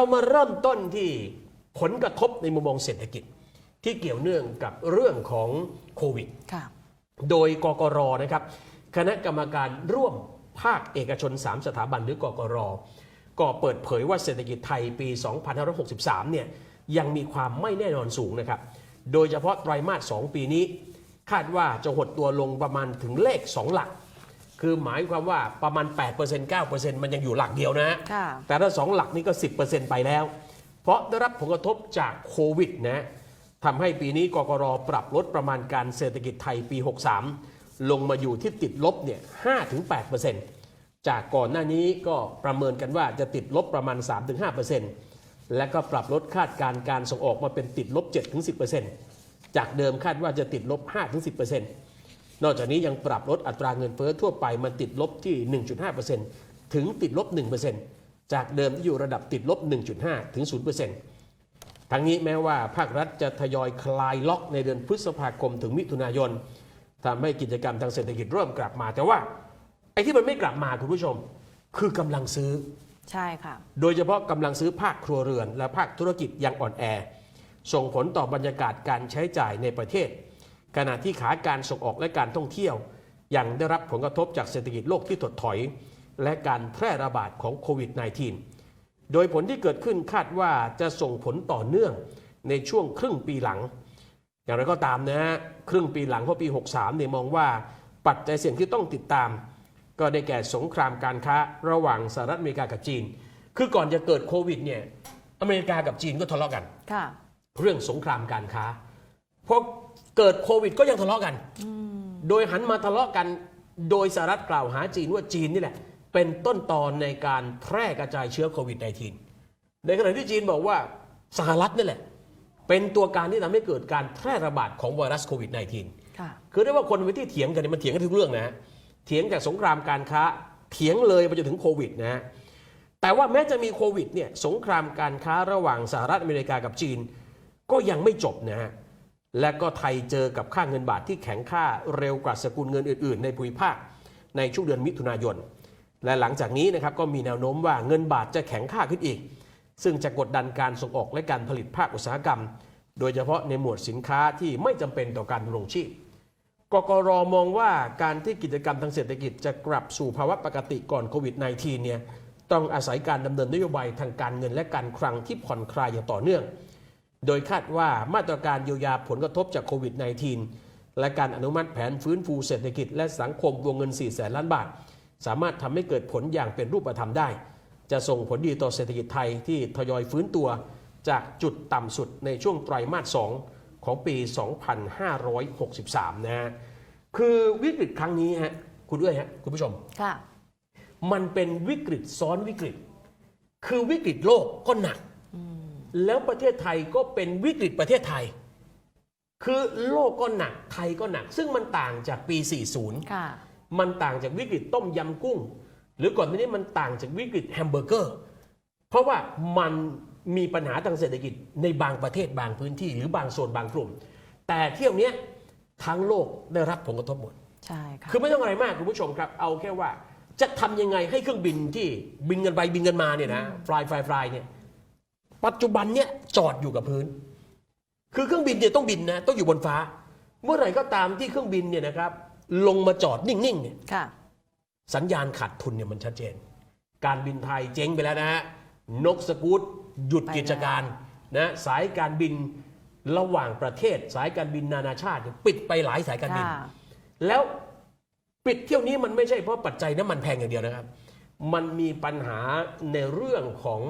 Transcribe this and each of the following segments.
เรามาเริ่มต้นที่ผลกระทบในมุมมองเศรษฐกิจ ที่เกี่ยวเนื่องกับเรื่องของโควิดค่ะโดยกกรนะครับ คณะกรรมการร่วมภาคเอกชน 3 สถาบันหรือกกร ก็เปิดเผยว่าเศรษฐกิจไทยปี 2563 เนี่ยยังมีความไม่แน่นอนสูงนะครับ โดยเฉพาะไตรมาส 2 ปีนี้ คาดว่าจะหดตัวลงประมาณถึงเลข 2 หลัก คือหมายความว่าประมาณ 8% 9%มันยังอยู่หลักเดียวนะฮะค่ะ แต่ถ้า2หลักนี่ก็ 10%ไปแล้ว เพราะได้รับผลกระทบจากโควิดนะทำให้ปีนี้กกรปรับลดประมาณการเศรษฐกิจไทยปี 63 ลงมาอยู่ที่ติดลบเนี่ย5-8%จากก่อนหน้านี้ก็ประเมินกันว่าจะติดลบประมาณ 3-5%และก็ปรับลดคาดการณ์การส่งออกมาเป็นติดลบ 7-10%จากเดิมคาดว่าจะติดลบ 5-10% นอกจากนี้ยังปรับลดอัตราเงินเฟ้อทั่วไปมาติดลบที่ 1.5%ถึงติดลบ 1%จากเดิมที่อยู่ระดับติดลบ 1.5 ถึง 0%ทั้งนี้แม้ว่าภาครัฐจะทยอยคลายล็อกในเดือนพฤษภาคมถึงมิถุนายนทำให้กิจกรรมทางเศรษฐกิจเริ่มกลับมา แต่ว่าไอ้ที่มันไม่กลับมาคุณผู้ชม คือกำลังซื้อใช่ค่ะ โดยเฉพาะกำลังซื้อภาคครัวเรือน และภาคธุรกิจยังอ่อนแอ ส่งผลต่อบรรยากาศการใช้จ่ายในประเทศ ขณะที่ขาการส่งออกและการท่องเที่ยว ยังได้รับผลกระทบจากเศรษฐกิจโลกที่ถดถอย และการแพร่ระบาดของโควิด -19 โดยผลที่เกิดขึ้นคาดว่าจะส่งผลต่อเนื่องในช่วงครึ่งปีหลัง อย่างไรก็ตามนะฮะครึ่งปีหลังเพราะปี 63เนี่ยมองว่าปัจจัยเสี่ยงที่ต้องติดตาม ก็ได้แก่สงครามการค้าระหว่างสหรัฐอเมริกากับจีน คือก่อนจะเกิดโควิดเนี่ยอเมริกากับจีนก็ทะเลาะกันค่ะเรื่องสงครามการค้า พอเกิดโควิดก็ยังทะเลาะกัน โดยหันมาทะเลาะกัน โดยสหรัฐกล่าวหาจีนว่าจีนนี่แหละ เป็นต้นตอนในการแพร่กระจายเชื้อโควิด -19 ในขณะที่จีนบอกว่าสหรัฐนี่แหละ เป็นตัวการที่ทำให้เกิดการแพร่ระบาดของไวรัสโควิด -19 ค่ะ คือได้ว่าคนไปที่เถียงกันเนี่ยมันเถียงกันทุกเรื่องนะฮะเถียงจากสงครามการค้าเถียงเลยไปจนถึงโควิดนะฮะแต่ว่าแม้จะมีโควิดเนี่ยสงครามการค้าระหว่างสหรัฐอเมริกากับจีน ก็ยังไม่จบนะฮะ และก็ไทยเจอกับค่าเงินบาทที่แข็งค่าเร็วกว่าสกุลเงินอื่น ๆ ในภูมิภาคในช่วงเดือนมิถุนายน และหลังจากนี้นะครับก็มีแนวโน้มว่าเงินบาทจะแข็งค่าขึ้นอีก ซึ่งจะกดดันการส่งออกและการผลิตภาคอุตสาหกรรม โดยเฉพาะในหมวดสินค้าที่ไม่จำเป็นต่อการดำรงชีพกกรมองว่าการที่กิจกรรมทางเศรษฐกิจจะกลับสู่ภาวะปกติก่อนโควิด -19 เนี่ยต้องอาศัยการดำเนินนโยบายทางการเงินและการคลังที่ผ่อนคลายอย่างต่อเนื่อง โดยคาดว่ามาตรการเยียวยาผลกระทบจากโควิด -19 และการอนุมัติแผนฟื้นฟูเศรษฐกิจและสังคมวงเงิน 4 แสนล้านบาท สามารถทำให้เกิดผลอย่างเป็นรูปธรรมได้ จะส่งผลดีต่อเศรษฐกิจไทยที่ทยอยฟื้นตัวจากจุดต่ำสุดในช่วงไตรมาส 2 ของปี 2563 นะฮะ คือวิกฤตครั้งนี้ฮะคุณด้วยฮะคุณผู้ชมค่ะมันเป็นวิกฤตซ้อนวิกฤต คือวิกฤตโลกก็หนัก แล้วประเทศไทยก็เป็นวิกฤตประเทศไทย คือโลกก็หนักไทยก็หนัก ซึ่งมันต่างจากปี 40 ค่ะ มันต่างจากวิกฤตต้มยำกุ้ง หรือก่อนหน้านี้มันต่างจากวิกฤตแฮมเบอร์เกอร์ เพราะว่ามันมีปัญหาทางเศรษฐกิจในบางประเทศบางพื้นที่ หรือบางโซนบางกลุ่ม แต่เที่ยวเนี้ยทั้งโลกได้รับผลกระทบหมด ใช่ค่ะ คือไม่ต้องอะไรมากคุณผู้ชมครับ เอาแค่ว่าจะทำยังไงให้เครื่องบินที่บินกันไปบินกันมาเนี่ยนะฟลายฟลายฟลายเนี่ย ปัจจุบันเนี่ยจอดอยู่กับพื้น คือเครื่องบินเนี่ยต้องบินนะต้องอยู่บนฟ้า เมื่อไหร่ก็ตามที่เครื่องบินเนี่ยนะครับลงมาจอดนิ่งๆเนี่ยค่ะ สัญญาณขาดทุนเนี่ยมันชัดเจน การบินไทยเจ๊งไปแล้วนะฮะนกสกูตหยุดไปแล้วกิจการนะสายการบินระหว่างประเทศ สายการบินนานาชาติเนี่ยปิดไปหลายสายการบิน ค่ะ แล้วปิดเที่ยวนี้มันไม่ใช่เพราะปัจจัยน้ำมันแพงอย่างเดียวนะครับ มันมีปัญหาในเรื่องของ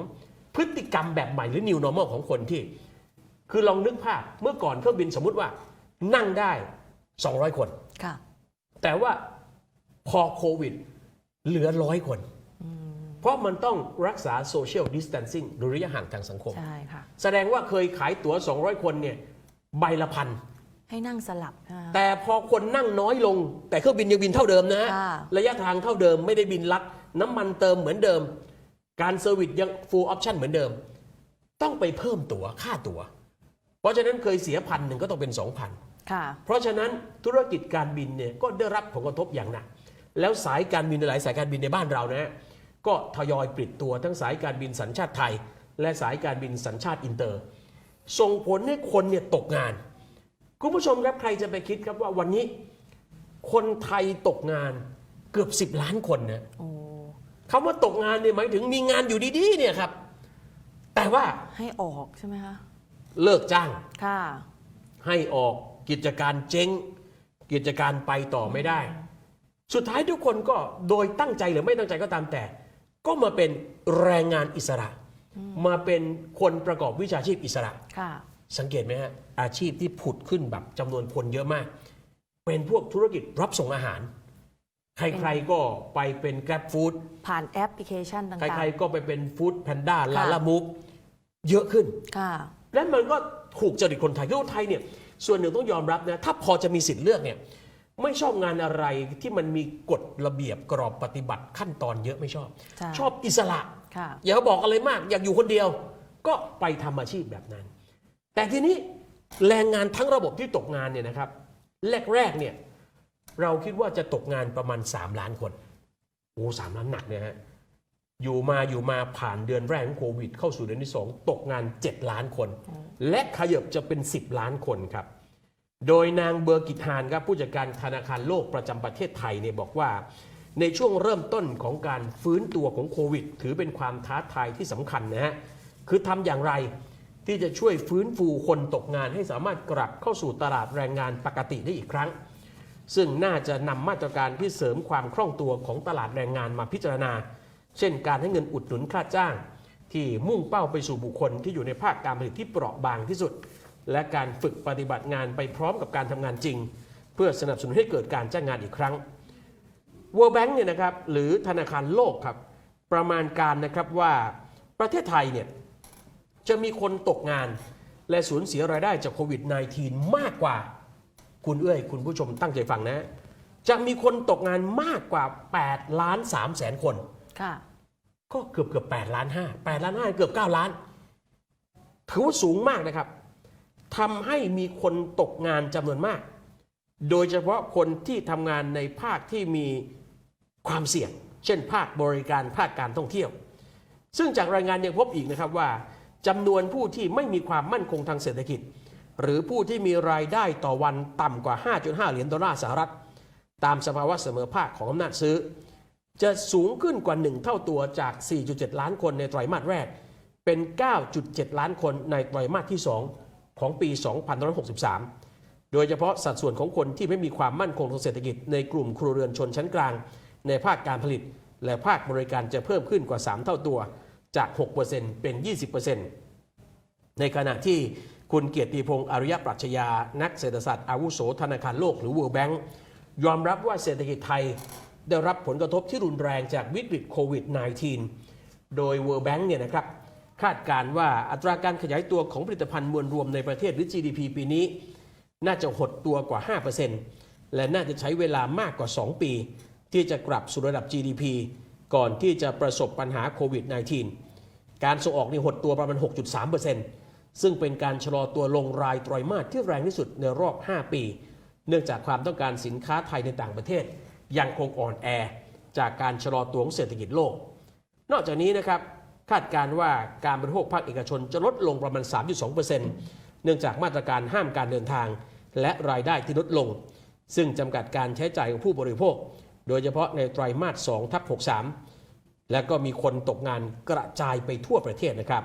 พฤติกรรมแบบใหม่หรือ new normal ของคนที่ คือลองนึกภาพเมื่อก่อนเครื่องบินสมมุติว่า นั่งได้ 200 คน ค่ะ แต่ว่าพอโควิด เหลือร้อยคน เพราะมันต้องรักษาโซเชียลดิส a ทนซิ่งหรือระยะห่างทางสังคม ใช่ค่ะ แสดงว่าเคยขายตั๋ว 200 คนเนี่ยใบละพัน ให้นั่งสลับค่ะแต่พอคนนั่งน้อยลง แต่เครื่องบินยังบินเท่าเดิมนะฮะค่ะ ระยะทางเท่าเดิมไม่ได้บินลัด น้ำมันเติมเหมือนเดิม การเซอร์วิสยัง full option เหมือนเดิม ต้องไปเพิ่มตั๋วค่าตั๋ว เพราะฉะนั้นเคยเสียพันหนึ่งก็ต้องเป็น2,000ค่ะ เพราะฉะนั้นธุรกิจการบินเนี่ยก็ได้รับผลกระทบอย่างหนัก แล้วสายการบินหลายสายการบินในบ้านเรานะฮะก็ทยอยปิดตัวทั้งสายการบินสัญชาติไทย และสายการบินสัญชาติอินเตอร์ ส่งผลให้คนเนี่ยตกงาน คุณผู้ชมครับใครจะไปคิดครับว่าวันนี้ คนไทยตกงานเกือบ 10 ล้านคนนะโอ้ คำว่าตกงานเนี่ยหมายถึงมีงานอยู่ดีๆเนี่ยครับ แต่ว่าให้ออกใช่ไหมคะเลิกจ้างค่ะ ให้ออกกิจการเจ๊ง กิจการไปต่อไม่ได้ สุดท้ายทุกคนก็โดยตั้งใจหรือไม่ตั้งใจก็ตามแต่ ก็มาเป็นแรงงานอิสระ มาเป็นคนประกอบวิชาชีพอิสระค่ะ สังเกตไหมฮะอาชีพที่ผุดขึ้นแบบจำนวนคนเยอะมาก เป็นพวกธุรกิจรับส่งอาหาร ใครๆก็ไปเป็น Grab Food ผ่านแอปพลิเคชันต่างใครๆก็ไปเป็นฟู้ดแพนด้าลาค่ะลามูฟเยอะขึ้นๆค่ะและมันก็ถูกจริตคนไทยคือคนไทยเนี่ยส่วนหนึ่งต้องยอมรับนะถ้าพอจะมีสิทธิ์เลือกเนี่ยไม่ชอบงานอะไรที่มันมีกฎระเบียบกรอบปฏิบัติขั้นตอนเยอะไม่ชอบใช่ชอบอิสระค่ะอย่าบอกอะไรมาก อยากอยู่คนเดียว ก็ไปทำอาชีพแบบนั้น แต่ทีนี้แรงงานทั้งระบบที่ตกงานเนี่ยนะครับ แรกๆเนี่ย เราคิดว่าจะตกงานประมาณ 3 ล้านคน โอ้สามล้านหนักเนี่ยฮะ อยู่มาอยู่มาผ่านเดือนแรกของโควิด เข้าสู่เดือนที่ 2 ตกงาน 7 ล้านคน และขยับจะเป็น 10 ล้านคนครับ โดยนางเบอร์กิตฮานครับผู้จัดการธนาคารโลกประจำประเทศไทยเนี่ยบอกว่า ในช่วงเริ่มต้นของการฟื้นตัวของโควิด ถือเป็นความท้าทายที่สำคัญนะฮะ คือทำอย่างไรที่จะช่วยฟื้นฟูคนตกงานให้สามารถกลับเข้าสู่ตลาดแรงงานปกติได้อีกครั้ง ซึ่งน่าจะนำมาตรการที่เสริมความคล่องตัวของตลาดแรงงานมาพิจารณา เช่นการให้เงินอุดหนุนค่าจ้าง ที่มุ่งเป้าไปสู่บุคคลที่อยู่ในภาคการผลิตที่เปราะบางที่สุด และการฝึกปฏิบัติงานไปพร้อมกับการทำงานจริง เพื่อสนับสนุนให้เกิดการจ้างงานอีกครั้ง World Bank เนี่ยนะครับหรือธนาคารโลกครับประมาณการนะครับว่าประเทศไทยเนี่ยจะมีคนตกงานและสูญเสียรายได้จากโควิด -19 มากกว่า คุณเอ้ยคุณผู้ชมตั้งใจฟังนะ จะมีคนตกงานมากกว่า 8 ล้าน3แสนคน ค่ะ ก็เกือบเกือบ8ล้าน5 8ล้าน5เกือบ 9 ล้าน ถือว่าสูงมากนะครับทำให้มีคนตกงานจำนวนมาก โดยเฉพาะคนที่ทำงานในภาคที่มีความเสี่ยง เช่น ภาคบริการภาคการท่องเที่ยว ซึ่งจากรายงานยังพบอีกนะครับว่าจำนวนผู้ที่ไม่มีความมั่นคงทางเศรษฐกิจ หรือผู้ที่มีรายได้ต่อวันต่ำกว่า 5.5 เหรียญดอลลาร์สหรัฐ ตามสภาวะเสมอภาคของอำนาจซื้อ จะสูงขึ้นกว่า 1 เท่าตัวจาก 4.7 ล้านคนในไตรมาสแรก เป็น 9.7 ล้านคนในไตรมาสที่ 2 ของปี 2563 โดยเฉพาะสัดส่วนของคนที่ไม่มีความมั่นคงทางเศรษฐกิจในกลุ่มครัวเรือนชนชั้นกลาง ในภาคการผลิต และภาคบริการจะเพิ่มขึ้นกว่า 3 เท่าตัวจาก 6%เป็น 20%ในขณะที่ คุณเกียรติพงศ์อริยปรัชญานักเศรษฐศาสตร์อาวุโสธนาคารโลกหรือ World Bank ยอมรับว่าเศรษฐกิจไทยได้รับผลกระทบที่รุนแรงจากวิกฤตโควิด -19 โดย World Bank เนี่ยนะครับคาดการณ์ว่าอัตราการขยายตัวของผลิตภัณฑ์มวลรวมในประเทศหรือ GDP ปีนี้ น่าจะหดตัวกว่า 5%และน่าจะใช้เวลามากกว่า 2 ปี ที่จะกลับสู่ระดับ GDP ก่อนที่จะประสบปัญหาโควิด -19 การส่งออกนี่หดตัวประมาณ 6.3% ซึ่งเป็นการชะลอตัวลงรายไตรมาสที่แรงที่สุดในรอบ 5 ปี เนื่องจากความต้องการสินค้าไทยในต่างประเทศ ยังคงอ่อนแอ จากการชะลอตัวของเศรษฐกิจโลก นอกจากนี้นะครับคาดการว่าการบริโภคภาคเอกชนจะลดลงประมาณ 3.2%เนื่องจากมาตรการห้ามการเดินทาง และรายได้ที่ลดลง ซึ่งจำกัดการใช้จ่ายของผู้บริโภค โดยเฉพาะในไตรมาส2ทับ63 และก็มีคนตกงานกระจายไปทั่วประเทศนะครับ